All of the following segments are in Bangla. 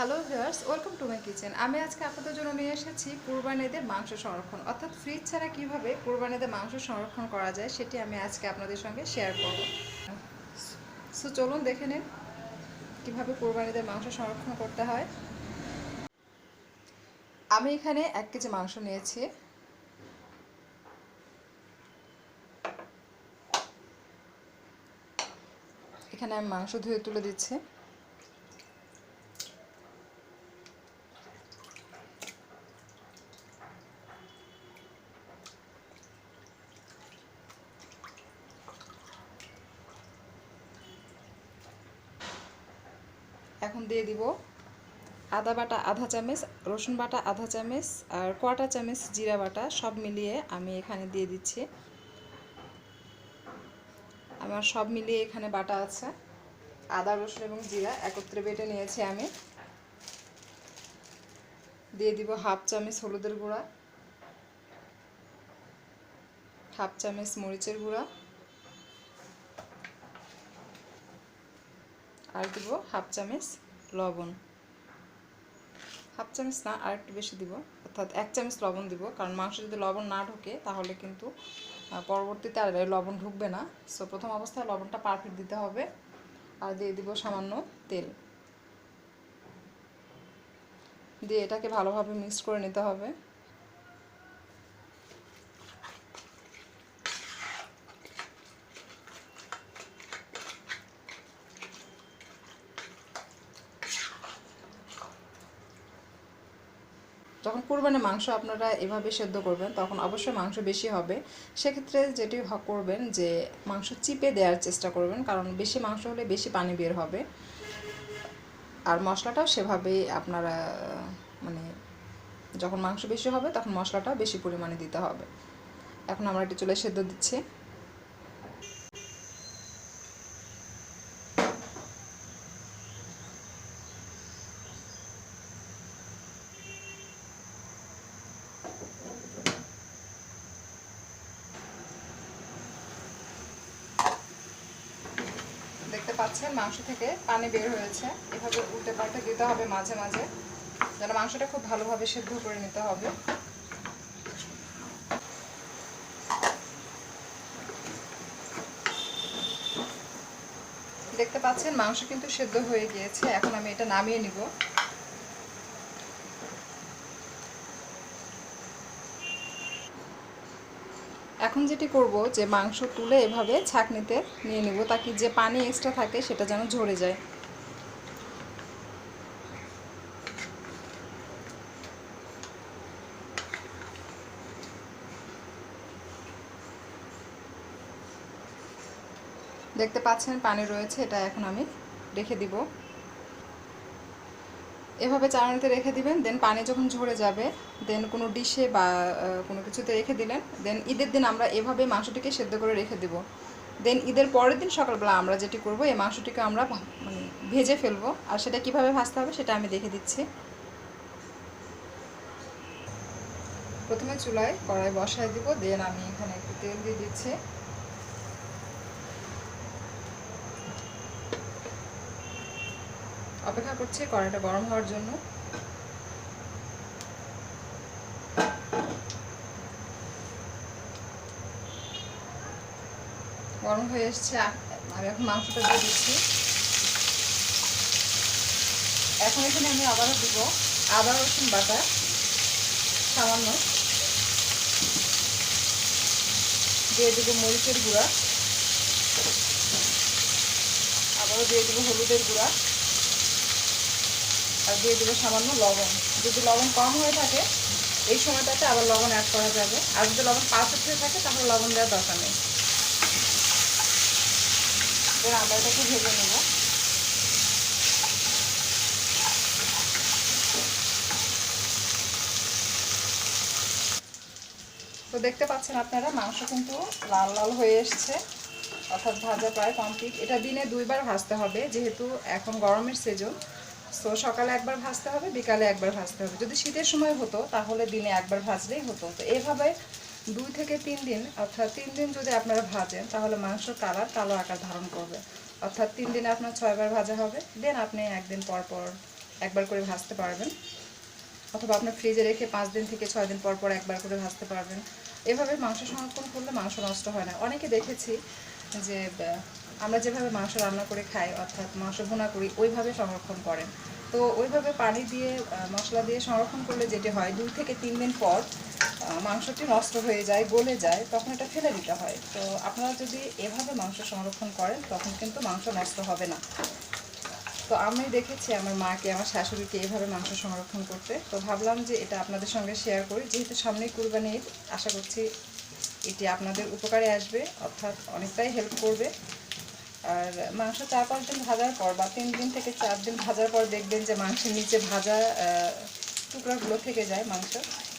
Hello viewers welcome to my kitchen আমি আজকে আপনাদের জন্য নিয়ে এসেছি কুরবানিদের মাংস সংরক্ষণ। অর্থাৎ ফ্রিজ ছাড়া কীভাবে কুরবানিদের মাংস সংরক্ষণ করা যায় সেটি আমি আজকে আপনাদের সঙ্গে শেয়ার করব। সো চলুন দেখে নিন কীভাবে কুরবানিদের মাংস সংরক্ষণ করতে হয়। আমি এখানে এক কেজি মাংস নিয়েছি। এখানে আমি মাংস ধুয়ে তুলে দিচ্ছি। এখন দিয়ে দিব আদা বাটা, আধা চামচ, রসুন বাটা, আধা চামচ আর কোয়াটা চামচ জিরা বাটা, সব মিলিয়ে আমি এখানে দিয়ে দিচ্ছি। আমার সব মিলিয়ে এখানে বাটা আছে। আদা, রসুন এবং জিরা একত্রে বেটে নিয়েছি আমি। দিয়ে দিব হাফ চামচ হলুদের গুঁড়া, হাফ চামচ মরিচের গুঁড়া আর দিব হাফ চামচ লবণ। হাফ চামচ না আর একটু বেশি দিব। অর্থাৎ এক চামচ লবণ দিব, কারণ মাংস যদি লবণ না ঢোকে, তাহলে কিন্তু পরবর্তীতে আর লবণ ঢুকবে না। সো প্রথম অবস্থায় লবণটা পারফেক্ট দিতে হবে। আর দিয়ে দিব সামান্য তেল। দিয়ে এটাকে ভালোভাবে মিক্স করে নিতে হবে। যখন কুরবানি মাংস আপনারা এভাবে সেদ্ধ করবেন, তখন অবশ্যই মাংস বেশি হবে। সেক্ষেত্রে যেটি করবেন যে মাংস চিপে দেওয়ার চেষ্টা করবেন, কারণ বেশি মাংস হলে বেশি পানি বের হবে। আর মশলাটাও সেভাবেই আপনারা মানে যখন মাংস বেশি হবে, তখন মশলাটাও বেশি পরিমাণে দিতে হবে। এখন আমরা এটি চুলে সেদ্ধ দিচ্ছি। দেখতে পাচ্ছেন, মাংস থেকে পানি বের হয়েছে। এভাবে উল্টে পাল্টে দিতে হবে মাঝে মাঝে, যেন মাংসটা খুব ভালোভাবে সেদ্ধ করে নিতে হবে। দেখতে পাচ্ছেন, মাংস কিন্তু সেদ্ধ হয়ে গিয়েছে। এখন আমি এটা নামিয়ে নিব। এখন যেটি করব যে মাংস তুলে এভাবে ছাঁকনিতে নিয়ে নিব তাকে যে পানি এক্সট্রা থাকে সেটা যেন ঝরে যায়। দেখতে পাচ্ছেন পানি রয়েছে, এটা এখন আমি রেখে দিব। এভাবে চালনিতে রেখে দিবেন দেন পানি যখন ঝরে যাবে দেন কোনো ডিশে বা কোনো কিছুতে রেখে দিলেন দেন ঈদের দিন আমরা এভাবে মাংসটিকে সেদ্ধ করে রেখে দেব। দেন ঈদের পরের দিন সকালবেলা আমরা যেটি করব, এই মাংসটিকে আমরা মানে ভেজে ফেলব, আর সেটা কীভাবে ভাজতে হবে সেটা আমি দেখে দিচ্ছি। প্রথমে চুলায় কড়াই বসায় দিব দেন আমি এখানে একটু তেল দিয়ে দিচ্ছি। করছি, কড়াইটা গরম হওয়ার জন্য। গরম হয়ে এসছে আমি এখন মাংসটা দিয়ে দিচ্ছি। এখন এখানে আমি আবারও দিব, আদা, রসুন বাটা, সামান্য। দিয়ে দেবো মরিচের গুঁড়া। আবারও দিয়ে দেবো হলুদের গুঁড়া। আর দিয়ে দেবো সামান্য লবণ। যদি লবণ কম হয়ে থাকে, এই সময়টাতে আবার লবণ অ্যাড করা যাবে। আর যদি লবণ পারফেক্ট হয়ে থাকে, তাহলে লবণ দেওয়ার দরকার নেই। এবার আমরা এটাকে ভেজে নেব। তো দেখতে পাচ্ছেন আপনারা, মাংস কিন্তু লাল লাল হয়ে এসছে। অর্থাৎ ভাজা প্রায় কমপ্লিট এটা দিনে দুইবার ভাজতে হবে, যেহেতু এখন গরমের সিজন সো সকালে একবার ভাজতে হবে, বিকালে একবার ভাজতে হবে। যদি শীতের সময় হতো, তাহলে দিনে একবার ভাজলেই হতো। তো এভাবে দুই থেকে তিন দিন, অর্থাৎ তিন দিন যদি আপনারা ভাজেন, তাহলে মাংসর কালার কালো আকার ধারণ করবে। অর্থাৎ তিন দিনে আপনার ছয়বার ভাজা হবে, দেন আপনি একদিন পর পর একবার করে ভাজতে পারবেন। অথবা আপনার ফ্রিজে রেখে পাঁচ দিন থেকে ছয় দিন পর পর একবার করে ভাজতে পারবেন। এভাবে মাংস সংরক্ষণ করলে মাংস নষ্ট হয় না। অনেকে দেখেছি যে আমরা যেভাবে মাংস রান্না করে খাই, অর্থাৎ মাংস ভুনা করি, ওইভাবে সংরক্ষণ করেন। তো ওইভাবে পানি দিয়ে মশলা দিয়ে সংরক্ষণ করলে যেটি হয়, দুই থেকে তিন দিন পর মাংসটি নষ্ট হয়ে যায়, গলে যায়, তখন এটা ফেলে দিতে হয়। তো আপনারা যদি এভাবে মাংস সংরক্ষণ করেন, তখন কিন্তু মাংস নষ্ট হবে না। তো আমি দেখেছি আমার মাকে, আমার শাশুড়িকে এভাবে মাংস সংরক্ষণ করতে। তো ভাবলাম যে এটা আপনাদের সঙ্গে শেয়ার করি। যেহেতু সামনেই কুরবানি ঈদ, আশা করছি এটি আপনাদের উপকারে আসবে, অর্থাৎ অনেকটাই হেল্প করবে। আর মাংস চার পাঁচ দিন ভাজার পর বা তিন দিন থেকে চার দিন ভাজার পর দেখবেন যে মাংসের নিচে ভাজা টুকরাগুলো থেকে যায় মাংস।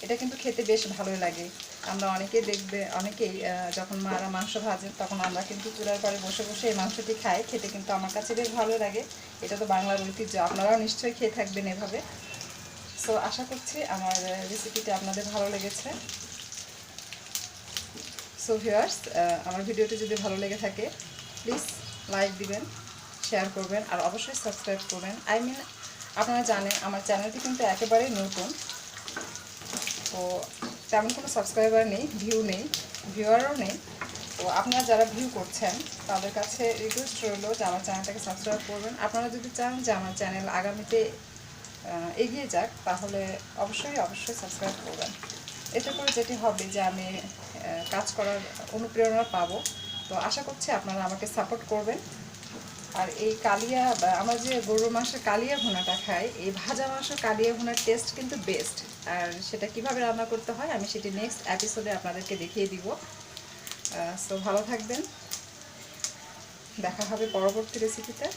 এটা কিন্তু খেতে বেশ ভালোই লাগে। আমরা অনেকেই দেখবে, অনেকেই যখন মারা মাংস ভাজেন তখন আমরা কিন্তু চুলার পরে বসে বসে এই মাংসটি খাই। খেতে কিন্তু আমার কাছে বেশ ভালো লাগে। এটা তো বাংলার ঐতিহ্য। আপনারাও নিশ্চয়ই খেয়ে থাকবেন এভাবে। সো আশা করছি আমার রেসিপিটি আপনাদের ভালো লেগেছে। সো ভিউয়ার্স আমার ভিডিওটি যদি ভালো লেগে থাকে প্লিজ লাইক দিবেন শেয়ার করবেন আর অবশ্যই সাবস্ক্রাইব করবেন। আই মিন আপনারা জানেন, আমার চ্যানেলটি কিন্তু একেবারেই নতুন। তো তেমন কোনো সাবস্ক্রাইবার নেই ভিউ নেই ভিউয়ারও নেই। তো আপনারা যারা ভিউ করছেন, তাদের কাছে রিকোয়েস্ট রইল যে আমার চ্যানেলটাকে সাবস্ক্রাইব করবেন। আপনারা যদি চান যে আমার চ্যানেল আগামীতে এগিয়ে যাক, তাহলে অবশ্যই অবশ্যই সাবস্ক্রাইব করবেন। এতে করে যেটি হবে যে আমি কাজ করার অনুপ্রেরণা পাবো। তো আশা করছি আপনারা আমাকে সাপোর্ট করবেন। আর এই কালিয়া, আমরা যে গরুর মাংসের কালিয়া ভুনাটা খাই, এই ভাজা মাংসের কালিয়া ভুনার টেস্ট কিন্তু বেস্ট আর সেটা কীভাবে রান্না করতে হয় আমি সেটি নেক্সট এপিসোডে আপনাদেরকে দেখিয়ে দিব। সো ভালো থাকবেন। দেখা হবে পরবর্তী রেসিপিতে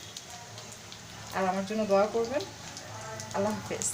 আর আমার জন্য দোয়া করবেন। আল্লাহ হাফেজ।